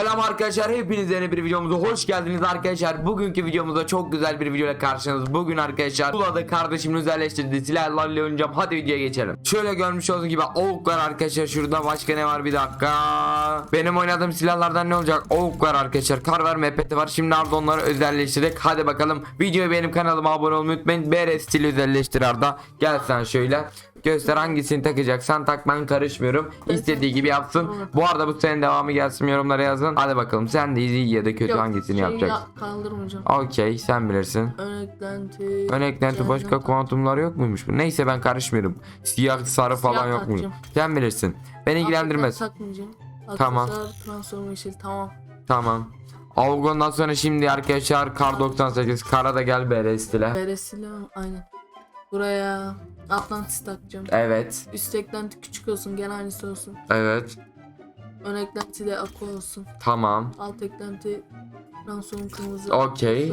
Selam arkadaşlar hepiniz yeni bir videomuza hoş geldiniz arkadaşlar. Bugünkü videomuzda çok güzel bir video ile karşınızda Bugün arkadaşlar Zula'da kardeşimin özelleştirdiği silahlarla oynayacağım. Hadi videoya geçelim. Şöyle görmüş olduğunuz gibi Oak var arkadaşlar. Şurada başka ne var? Bir dakika. Benim oynadığım silahlardan ne olacak? Oak var arkadaşlar. Kar var MPT var. Şimdi Arda onları özelleştirdik. Hadi bakalım. Videoya benim kanalıma abone olmayı unutmayın. BR stili özelleştir Arda. Gel sen şöyle Göster hangisini takacaksan tak ben karışmıyorum İstediği gibi yapsın Bu arada bu senin devamı gelsin yorumlara yazın Hadi bakalım sen de iyi ya da kötü Yok, hangisini yapacaksın Ya, kaldırmayacağım. Okey sen bilirsin Ön eklenti. Ön eklenti başka kuantumlar yok muymuş? Neyse ben karışmıyorum Siyah sarı falan Siyah yok mu? Sen bilirsin Beni ilgilendirmez takmayacağım. Tamam. Tamam. Tamam Avgon'dan sonra şimdi arkadaşlar Kar 98 Kara da gel BR stile Beresiyle aynen. Buraya Atlantis takacağım. Evet Üst eklenti küçük olsun gene aynısı olsun. Evet Ön eklenti de aqua olsun. Tamam Alt eklenti transform kırmızı. Okey.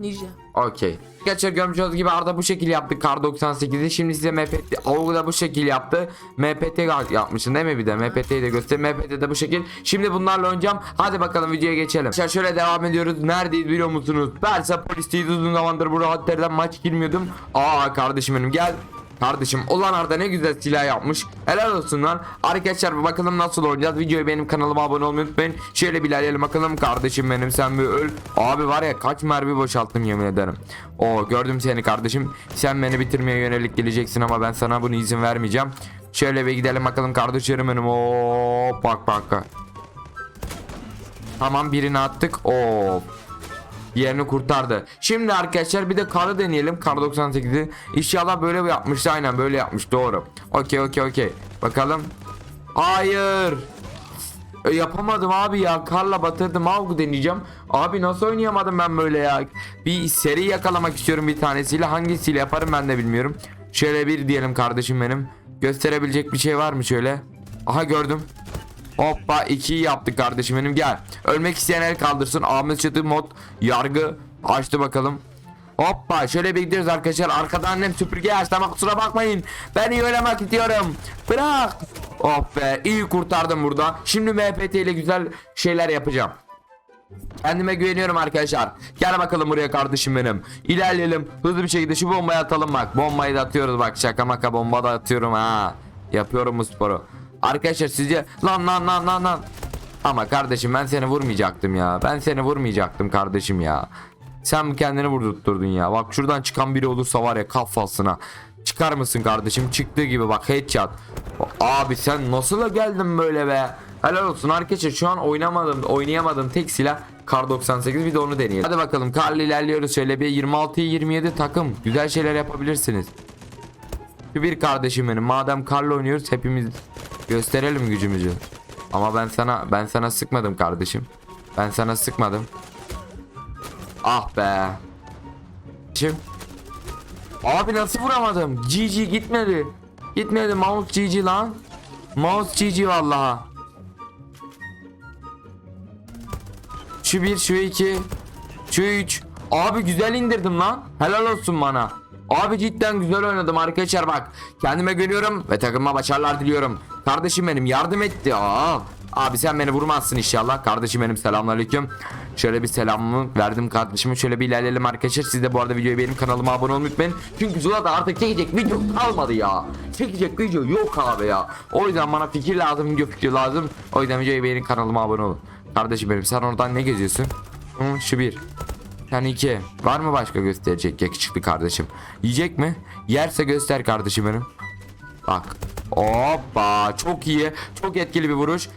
Ninja. Okey. Gerçekten görmüş gibi Arda bu şekil yaptı Kar 98'i. Şimdi size MPT Avgu da bu şekil yaptı. MPT yapmışsın değil mi bir de? MPT'yi de göster. MPT de bu şekil. Şimdi bunlarla oynayacağım. Hadi bakalım videoya geçelim. Arkadaşlar şöyle devam ediyoruz. Neredeyiz biliyor musunuz? Versa polisteyiz uzun zamandır bu rahatlardan maç girmiyordum. Aa kardeşim benim gel. Kardeşim olan Arda ne güzel silah yapmış. Helal olsun lan. Arkadaşlar bakalım nasıl oynayacağız. Videoya benim kanalıma abone olmayı unutmayın. Şöyle bir ilerleyelim bakalım kardeşim benim sen bir öl. Abi var ya kaç mermi boşalttım yemin ederim. O gördüm seni kardeşim. Sen beni bitirmeye yönelik geleceksin ama ben sana bunu izin vermeyeceğim. Şöyle bir gidelim bakalım kardeşlerim benim. Oo bak. bak. Tamam birini attık. Oo yerini kurtardı. Şimdi arkadaşlar bir de karı deneyelim. Kar 98'i. İnşallah böyle yapmıştı. Aynen böyle yapmış. Doğru. Okey okey okey. Bakalım. Hayır. E, yapamadım abi ya. Karla batırdım. Avgu deneyeceğim. Abi nasıl oynayamadım ben böyle ya. Bir seri yakalamak istiyorum bir tanesiyle. Hangisiyle yaparım ben de bilmiyorum. Şöyle bir diyelim kardeşim benim. Gösterebilecek bir şey var mı şöyle? Aha gördüm. Hoppa 2'yi yaptık kardeşim benim gel. Ölmek isteyen el kaldırsın. Ahmet Çatı mod yargı açtı bakalım. Hoppa şöyle bir gidiyoruz arkadaşlar. Arkada annem süpürge açtı ama kusura bakmayın. Ben iyi oynamak istiyorum. Bırak. Oh be iyi kurtardım burada. Şimdi MPT ile güzel şeyler yapacağım. Kendime güveniyorum arkadaşlar. Gel bakalım buraya kardeşim benim. İlerleyelim. Hızlı bir şekilde şu bombayı atalım bak. Bombayı da atıyoruz bak. Şaka maka bomba da atıyorum ha. Yapıyorum bu sporu. Arkadaşlar sizce lan lan lan lan lan. Ama kardeşim ben seni vurmayacaktım ya. Ben seni vurmayacaktım kardeşim ya. Sen kendini vurdutturdun ya. Bak şuradan çıkan biri olursa var ya kafasına. Çıkar mısın kardeşim? Çıktığı gibi bak headshot. Abi sen nasıl geldin böyle be? Helal olsun arkadaşlar şu an oynamadım oynayamadım tek silah Kar 98 bir de onu deneyelim. Hadi bakalım Kar'la ilerliyoruz şöyle bir 26'ya 27 takım güzel şeyler yapabilirsiniz. Bir kardeşim benim madem Kar'la oynuyoruz hepimiz gösterelim gücümüzü. Ama ben sana ben sana sıkmadım kardeşim. Ben sana sıkmadım. Ah be. Şimdi Abi nasıl vuramadım? GG gitmedi. Gitmedi mouse GG lan. Mouse GG vallaha. Şu bir, şu iki, şu üç. Abi güzel indirdim lan. Helal olsun bana. Abi cidden güzel oynadım arkadaşlar bak. Kendime güveniyorum ve takıma başarılar diliyorum. Kardeşim benim yardım etti. Aa. Abi sen beni vurmazsın inşallah. Kardeşim benim selamünaleyküm. Şöyle bir selamımı verdim kardeşime. Şöyle bir ilerleyelim arkadaşlar. Siz de bu arada videoya benim kanalıma abone olmayı unutmayın. Çünkü Zula'da artık çekecek video kalmadı ya. Çekecek video yok abi ya. O yüzden bana fikir lazım, video fikri lazım. O yüzden videoya benim kanalıma abone olun. Kardeşim benim sen oradan ne geziyorsun? Hı, şu bir. Sen iki. Var mı başka gösterecek yakışıklı kardeşim? Yiyecek mi? Yerse göster kardeşim benim. Bak. Hoppa. Çok iyi. Çok etkili bir vuruş.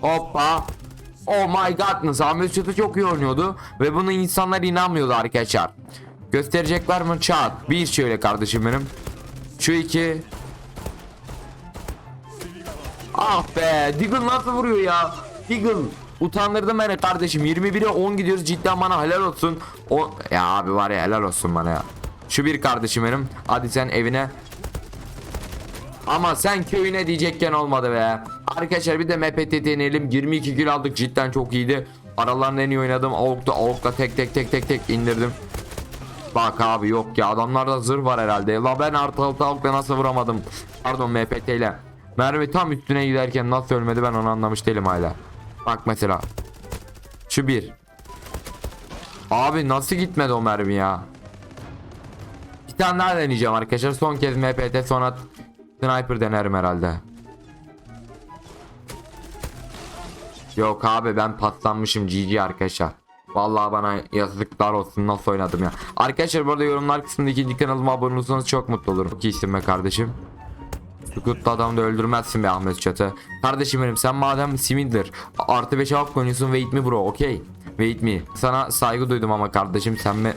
Hoppa. Oh my god. Ahmet Çatı çok iyi oynuyordu. Ve bunu insanlar inanmıyordu arkadaşlar. Gösterecek var mı? Çat. Bir şöyle kardeşim benim. Şu iki. Ah be. Diggle nasıl vuruyor ya? Diggle. Utandırdın beni kardeşim. 21'e 10 gidiyoruz. Cidden bana helal olsun. O ya abi var ya helal olsun bana ya. Şu bir kardeşim benim. Hadi sen evine. Ama sen köyüne diyecekken olmadı be. Arkadaşlar bir de MPT deneyelim. 22 kill aldık. Cidden çok iyiydi. Aralarında en iyi oynadım. Avuk'ta Avuk'la tek tek tek tek tek indirdim. Bak abi yok ya adamlarda zırh var herhalde. La ben artı altı Avuk'la nasıl vuramadım. Pardon MPT ile. Mermi tam üstüne giderken nasıl ölmedi ben onu anlamış değilim hala. Bak mesela. Şu bir. Abi nasıl gitmedi o mermi ya? Bir tane daha deneyeceğim arkadaşlar. Son kez MPT sonra sniper denerim herhalde. Yok abi ben patlanmışım GG arkadaşlar. Vallahi bana yazıklar olsun nasıl oynadım ya. Arkadaşlar bu arada yorumlar kısmında ikinci kanalıma abone olursanız çok mutlu olurum. Çok iyisin be kardeşim. Sukutlu adam da öldürmezsin be Ahmet Çatı. Kardeşim benim sen madem Simindir artı 5 hak oynuyorsun wait me bro okey. Wait me. Sana saygı duydum ama kardeşim sen mi?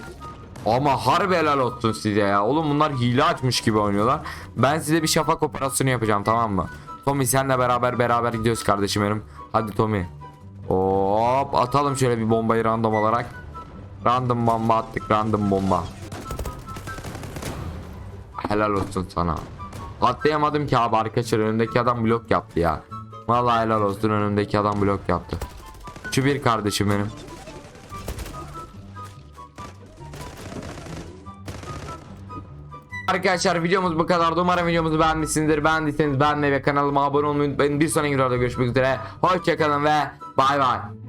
Ama harbi helal olsun size ya. Oğlum bunlar hile açmış gibi oynuyorlar. Ben size bir şafak operasyonu yapacağım tamam mı? Tommy senle beraber beraber gidiyoruz kardeşim benim. Hadi Tommy. Hop atalım şöyle bir bombayı random olarak. Random bomba attık random bomba. Helal olsun sana. Atlayamadım ki abi arkadaşlar önümdeki adam blok yaptı ya. Vallahi helal olsun önümdeki adam blok yaptı. Şu bir kardeşim benim. Arkadaşlar videomuz bu kadar. Umarım videomuzu beğenmişsinizdir. Beğendiyseniz beğenmeyi ve kanalıma abone olmayı unutmayın. Bir sonraki videoda görüşmek üzere. Hoşçakalın ve bay bay.